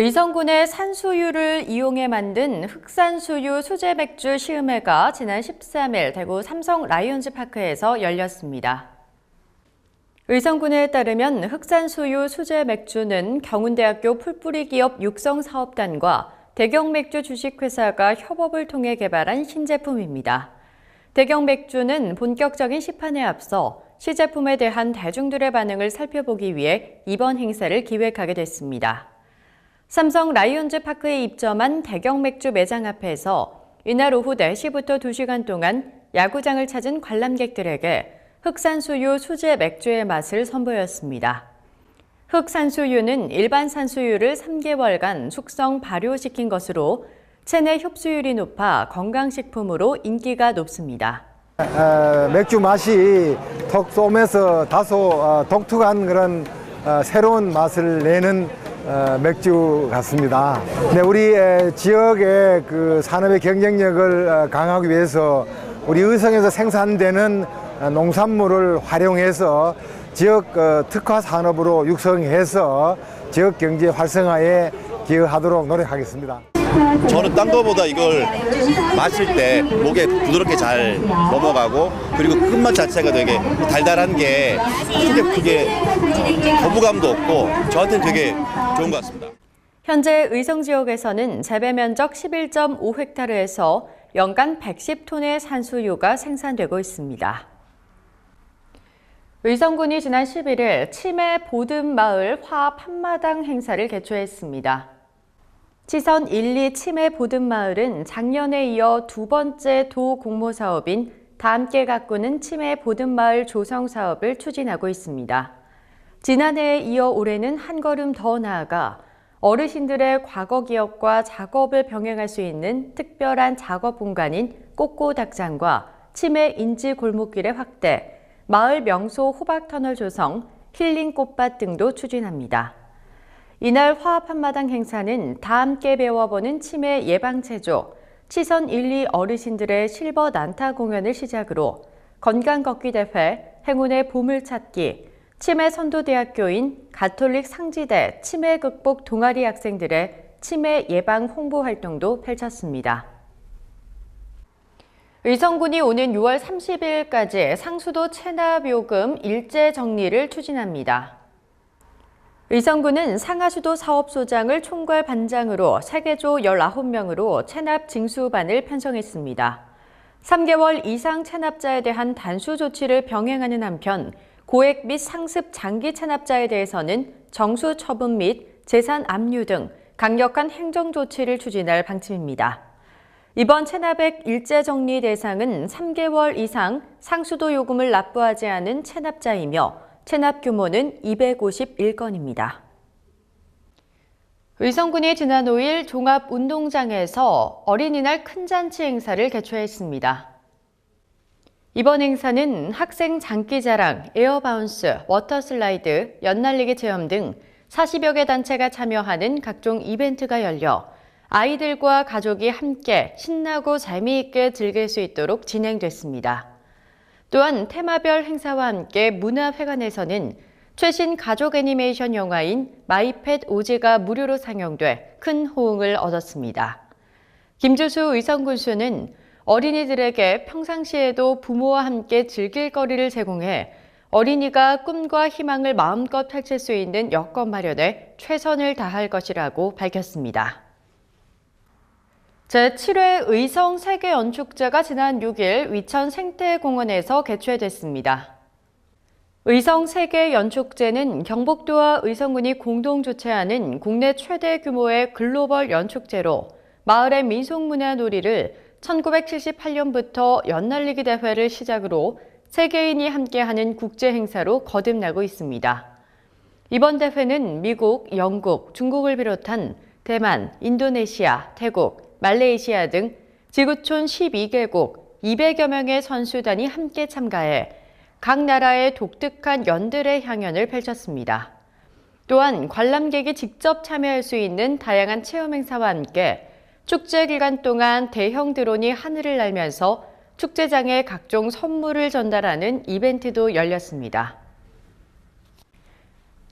의성군의 산수유를 이용해 만든 흑산수유 수제 맥주 시음회가 지난 13일 대구 삼성 라이온즈 파크에서 열렸습니다. 의성군에 따르면 흑산수유 수제 맥주는 경운대학교 풀뿌리 기업 육성사업단과 대경맥주 주식회사가 협업을 통해 개발한 신제품입니다. 대경맥주는 본격적인 시판에 앞서 시제품에 대한 대중들의 반응을 살펴보기 위해 이번 행사를 기획하게 됐습니다. 삼성 라이온즈 파크에 입점한 대경 맥주 매장 앞에서 이날 오후 4시부터 2시간 동안 야구장을 찾은 관람객들에게 흑산수유 수제 맥주의 맛을 선보였습니다. 흑산수유는 일반 산수유를 3개월간 숙성 발효시킨 것으로 체내 흡수율이 높아 건강식품으로 인기가 높습니다. 어, 맥주 맛이 턱 쏘면서 다소 어, 독특한 그런 어, 새로운 맛을 내는 어, 맥주 같습니다. 네, 우리 에, 지역의 그 산업의 경쟁력을 어, 강화하기 위해서 우리 의성에서 생산되는 어, 농산물을 활용해서 지역 어, 특화 산업으로 육성해서 지역 경제 활성화에 기여하도록 노력하겠습니다. 저는 딴 거보다 이걸 마실 때 목에 부드럽게 잘 넘어가고 그리고 끝맛 자체가 되게 달달한 게 크게 크게 거부감도 없고 저한테는 되게 좋은 것 같습니다. 현재 의성 지역에서는 재배 면적 11.5헥타르에서 연간 110톤의 산수유가 생산되고 있습니다. 의성군이 지난 11일 치매 보듬마을 화합 한마당 행사를 개최했습니다. 치선 1, 2 치매 보듬마을은 작년에 이어 두 번째 도 공모 사업인 다 함께 가꾸는 치매 보듬마을 조성 사업을 추진하고 있습니다. 지난해에 이어 올해는 한 걸음 더 나아가 어르신들의 과거 기억과 작업을 병행할 수 있는 특별한 작업 공간인 꽃고닭장과 치매 인지 골목길의 확대, 마을 명소 호박터널 조성, 힐링 꽃밭 등도 추진합니다. 이날 화합 한마당 행사는 다 함께 배워보는 치매 예방 체조, 치선 1, 2 어르신들의 실버 난타 공연을 시작으로 건강 걷기 대회, 행운의 보물 찾기, 치매 선도대학교인 가톨릭 상지대 치매 극복 동아리 학생들의 치매 예방 홍보 활동도 펼쳤습니다. 의성군이 오는 6월 30일까지 상수도 체납 요금 일제 정리를 추진합니다. 의성군은 상하수도 사업소장을 총괄 반장으로 세계조 19명으로 체납 징수반을 편성했습니다. 3개월 이상 체납자에 대한 단수 조치를 병행하는 한편 고액 및 상습 장기 체납자에 대해서는 정수 처분 및 재산 압류 등 강력한 행정 조치를 추진할 방침입니다. 이번 체납액 일제 정리 대상은 3개월 이상 상수도 요금을 납부하지 않은 체납자이며 체납 규모는 251건입니다. 의성군이 지난 5일 종합운동장에서 어린이날 큰 잔치 행사를 개최했습니다. 이번 행사는 학생 장기자랑, 에어바운스, 워터슬라이드, 연날리기 체험 등 40여 개 단체가 참여하는 각종 이벤트가 열려 아이들과 가족이 함께 신나고 재미있게 즐길 수 있도록 진행됐습니다. 또한 테마별 행사와 함께 문화회관에서는 최신 가족 애니메이션 영화인 마이펫 오지가 무료로 상영돼 큰 호응을 얻었습니다. 김주수 의성군수는 어린이들에게 평상시에도 부모와 함께 즐길 거리를 제공해 어린이가 꿈과 희망을 마음껏 펼칠 수 있는 여건 마련에 최선을 다할 것이라고 밝혔습니다. 제7회 의성 세계연축제가 지난 6일 위천 생태공원에서 개최됐습니다. 의성 세계연축제는 경북도와 의성군이 공동 주최하는 국내 최대 규모의 글로벌 연축제로 마을의 민속문화 놀이를 1978년부터 연날리기 대회를 시작으로 세계인이 함께하는 국제 행사로 거듭나고 있습니다. 이번 대회는 미국, 영국, 중국을 비롯한 대만, 인도네시아, 태국, 말레이시아 등 지구촌 12개국 200여 명의 선수단이 함께 참가해 각 나라의 독특한 연들의 향연을 펼쳤습니다. 또한 관람객이 직접 참여할 수 있는 다양한 체험 행사와 함께 축제 기간 동안 대형 드론이 하늘을 날면서 축제장에 각종 선물을 전달하는 이벤트도 열렸습니다.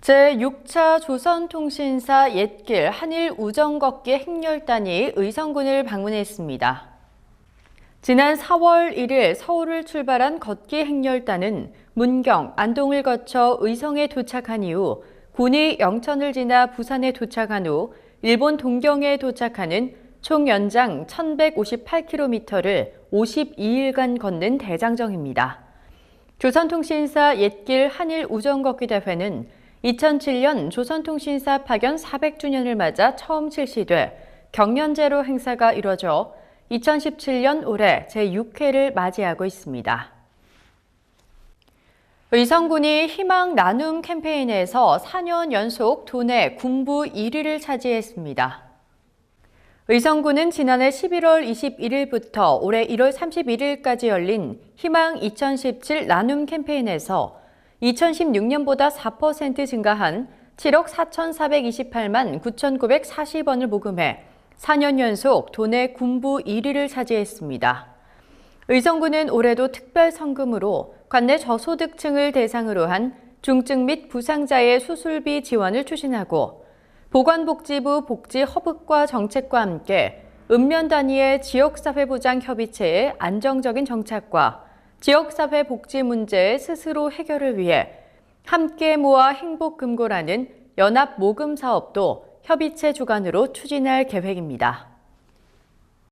제6차 조선통신사 옛길 한일 우정걷기 행렬단이 의성군을 방문했습니다. 지난 4월 1일 서울을 출발한 걷기 행렬단은 문경, 안동을 거쳐 의성에 도착한 이후 군이 영천을 지나 부산에 도착한 후 일본 동경에 도착하는 총 연장 1158km를 52일간 걷는 대장정입니다. 조선통신사 옛길 한일 우정걷기 대회는 2007년 조선통신사 파견 400주년을 맞아 처음 실시돼 경연제로 행사가 이뤄져 2017년 올해 제6회를 맞이하고 있습니다. 의성군이 희망 나눔 캠페인에서 4년 연속 도내 군부 1위를 차지했습니다. 의성군은 지난해 11월 21일부터 올해 1월 31일까지 열린 희망 2017 나눔 캠페인에서 2016년보다 4% 증가한 7억 4,428만 9,940원을 모금해 4년 연속 도내 군부 1위를 차지했습니다. 의성군은 올해도 특별 성금으로 관내 저소득층을 대상으로 한 중증 및 부상자의 수술비 지원을 추진하고 보건복지부 복지 허브과 정책과 함께 읍면 단위의 지역사회보장 협의체의 안정적인 정착과 지역사회 복지 문제의 스스로 해결을 위해 함께 모아 행복금고라는 연합 모금 사업도 협의체 주관으로 추진할 계획입니다.